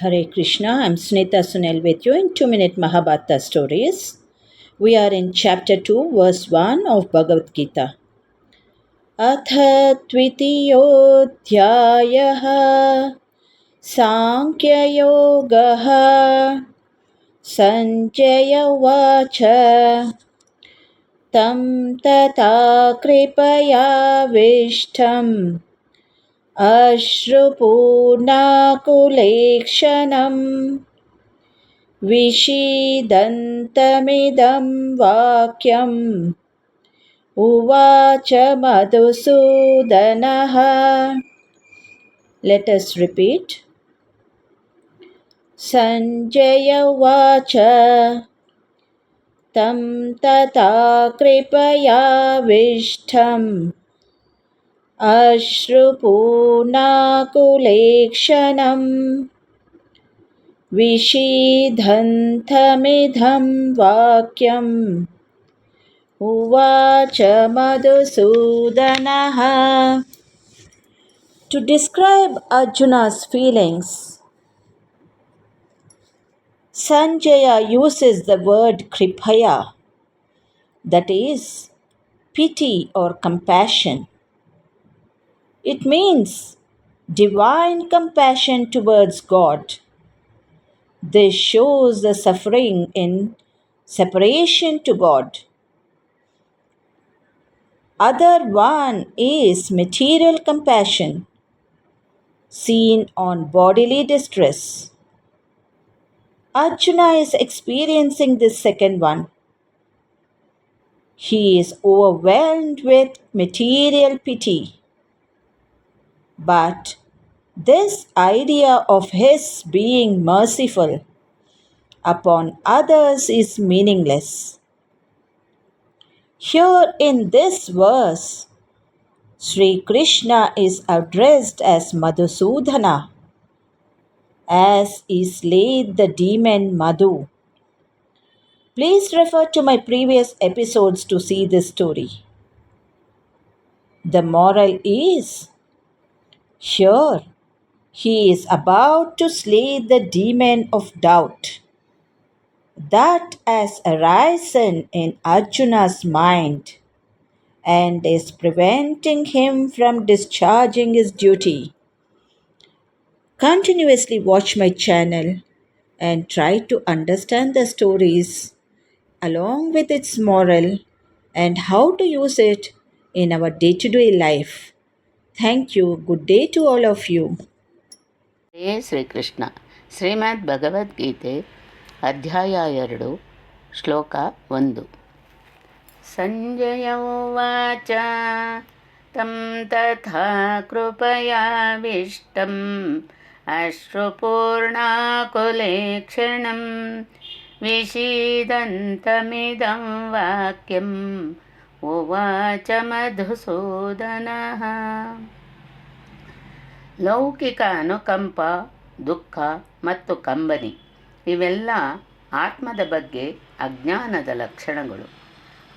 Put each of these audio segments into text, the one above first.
Hare Krishna, I'm Sunita Sunel with you in 2 Minute Mahabharata Stories. We are in chapter 2, verse 1 of Bhagavad Gita. अथ द्वितीयोऽध्यायः साङ्ख्ययोगः सञ्जय उवाच तं तथा कृपयाविष्टम् अश्रुपूर्णाकुलेक्षणं विषीदन्तमिदं वाक्यम् उवाच मधुसूदनः लेट us repeat सञ्जय उवाच तं तथा कृपयाविष्टम् अश्रुपूर्णाकुलेक्षणं विषीदन्तमिदं वाक्यम् उवाच मधुसूदनः To describe Arjuna's feelings, Sanjaya uses the word kripaya, that is, pity or compassion. It means divine compassion towards God. This shows the suffering in separation to God. Other one is material compassion, seen on bodily distress. Arjuna is experiencing this second one. He is overwhelmed with material pity. But this idea of his being merciful upon others is meaningless. Here in this verse, Sri Krishna is addressed as Madhusudana, as he slayed the demon Madhu. Please refer to my previous episodes to see this story. The moral is here he is about to slay the demon of doubt that has arisen in Arjuna's mind and is preventing him from discharging his duty. Continuously watch my channel and try to understand the stories along with its moral and how to use it in our day to day life. Thank you good day to all of you హే శ్రీకృష్ణ ಶ್ರೀಮದ್ ಭಗವದ್ಗೀತೆ ಅಧ್ಯಾಯ ಎರಡು ಶ್ಲೋಕ ಒಂದು ಸಂಜಯ ಉಚ ತಂ ತಥಾ ಕೃಪಯಾವಿಷ್ಟಂ ಅಶ್ರುಪೂರ್ಣಾಕುಲೇಕ್ಷಣಂ ವಿಷೀದಂತಮಿದಂ ವಾಕ್ಯಂ उवाच मधुसूदनः ಲೌಕಿಕ ಅನುಕಂಪ ದುಃಖ ಮತ್ತು ಕಂಬನಿ ಇವೆಲ್ಲ ಆತ್ಮದ ಬಗ್ಗೆ ಅಜ್ಞಾನದ ಲಕ್ಷಣಗಳು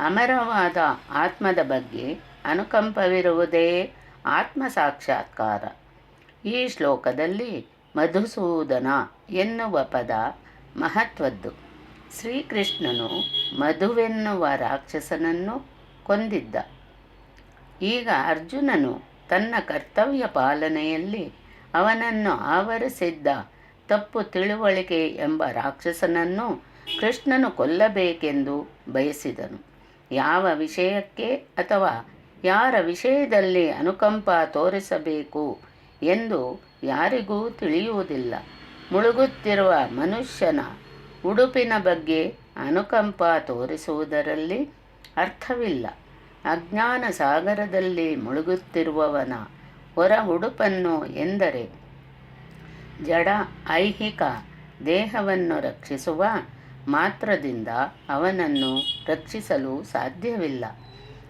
ಅಮರವಾದ ಆತ್ಮದ ಬಗ್ಗೆ ಅನುಕಂಪವಿರುವುದೇ ಆತ್ಮ ಸಾಕ್ಷಾತ್ಕಾರ ಈ ಶ್ಲೋಕದಲ್ಲಿ ಮಧುಸೂದನ ಎನ್ನುವ ಪದ ಮಹತ್ವದ್ದು ಶ್ರೀಕೃಷ್ಣನು ಮಧುವೆನ್ನುವ ರಾಕ್ಷಸನನ್ನು ಕೊಂದಿದ್ದ. ಈಗ ಅರ್ಜುನನು ತನ್ನ ಕರ್ತವ್ಯ ಪಾಲನೆಯಲ್ಲಿ ಅವನನ್ನು ಆವರಿಸಿದ್ದ ತಪ್ಪು ತಿಳುವಳಿಕೆ ಎಂಬ ರಾಕ್ಷಸನನ್ನು ಕೃಷ್ಣನು ಕೊಲ್ಲಬೇಕೆಂದು ಬಯಸಿದನು. ಯಾವ ವಿಷಯಕ್ಕೆ ಅಥವಾ ಯಾರ ವಿಷಯದಲ್ಲಿ ಅನುಕಂಪ ತೋರಿಸಬೇಕು ಎಂದು ಯಾರಿಗೂ ತಿಳಿಯುವುದಿಲ್ಲ. ಮುಳುಗುತ್ತಿರುವ ಮನುಷ್ಯನ ಉಡುಪಿನ ಬಗ್ಗೆ ಅನುಕಂಪ ತೋರಿಸುವುದರಲ್ಲಿ ಅರ್ಥವಿಲ್ಲ. ಅಜ್ಞಾನ ಸಾಗರದಲ್ಲಿ ಮುಳುಗುತ್ತಿರುವವನ ಹೊರ ಉಡುಪನ್ನು ಎಂದರೆ? ಜಡ ಐಹಿಕ ದೇಹವನ್ನು ರಕ್ಷಿಸುವ ಮಾತ್ರದಿಂದ ಅವನನ್ನು ರಕ್ಷಿಸಲು ಸಾಧ್ಯವಿಲ್ಲ.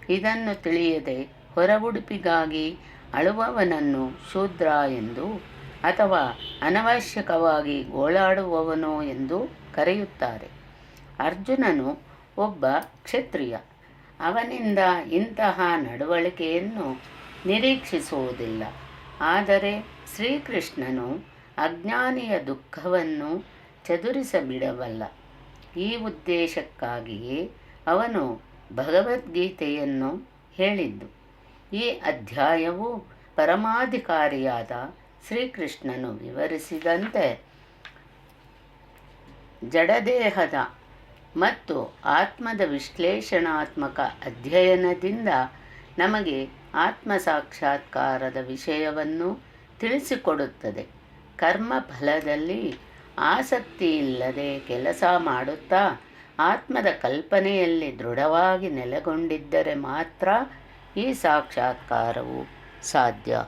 ಇದನ್ನು ತಿಳಿಯದೆ ಹೊರ ಉಡುಪಿಗಾಗಿ ಅಳುವವನನ್ನು ಶೂದ್ರ ಎಂದು ಅಥವಾ ಅನವಶ್ಯಕವಾಗಿ ಗೋಳಾಡುವವನು ಎಂದು ಕರೆಯುತ್ತಾರೆ. ಅರ್ಜುನನು ಒಬ್ಬ ಕ್ಷತ್ರಿಯ. ಅವನಿಂದ ಇಂತಹ ನಡವಳಿಕೆಯನ್ನು ನಿರೀಕ್ಷಿಸುವುದಿಲ್ಲ. ಆದರೆ ಶ್ರೀಕೃಷ್ಣನು ಅಜ್ಞಾನಿಯ ದುಃಖವನ್ನು ಚದುರಿಸಬಿಡಬಲ್ಲ. ಈ ಉದ್ದೇಶಕ್ಕಾಗಿಯೇ ಅವನು ಭಗವದ್ಗೀತೆಯನ್ನು ಹೇಳಿದ್ದು. ಈ ಅಧ್ಯಾಯವು ಪರಮಾಧಿಕಾರಿಯಾದ ಶ್ರೀಕೃಷ್ಣನು ವಿವರಿಸಿದಂತೆ ಜಡದೇಹದ ಮತ್ತು ಆತ್ಮದ ವಿಶ್ಲೇಷಣಾತ್ಮಕ ಅಧ್ಯಯನದಿಂದ ನಮಗೆ ಆತ್ಮ ಸಾಕ್ಷಾತ್ಕಾರದ ವಿಷಯವನ್ನು ತಿಳಿಸಿಕೊಡುತ್ತದೆ. ಕರ್ಮ ಫಲದಲ್ಲಿ ಆಸಕ್ತಿ ಇಲ್ಲದೆ ಕೆಲಸ ಮಾಡುತ್ತಾ ಆತ್ಮದ ಕಲ್ಪನೆಯಲ್ಲಿ ದೃಢವಾಗಿ ನೆಲೆಗೊಂಡಿದ್ದರೆ ಮಾತ್ರ ಈ ಸಾಕ್ಷಾತ್ಕಾರವು ಸಾಧ್ಯ.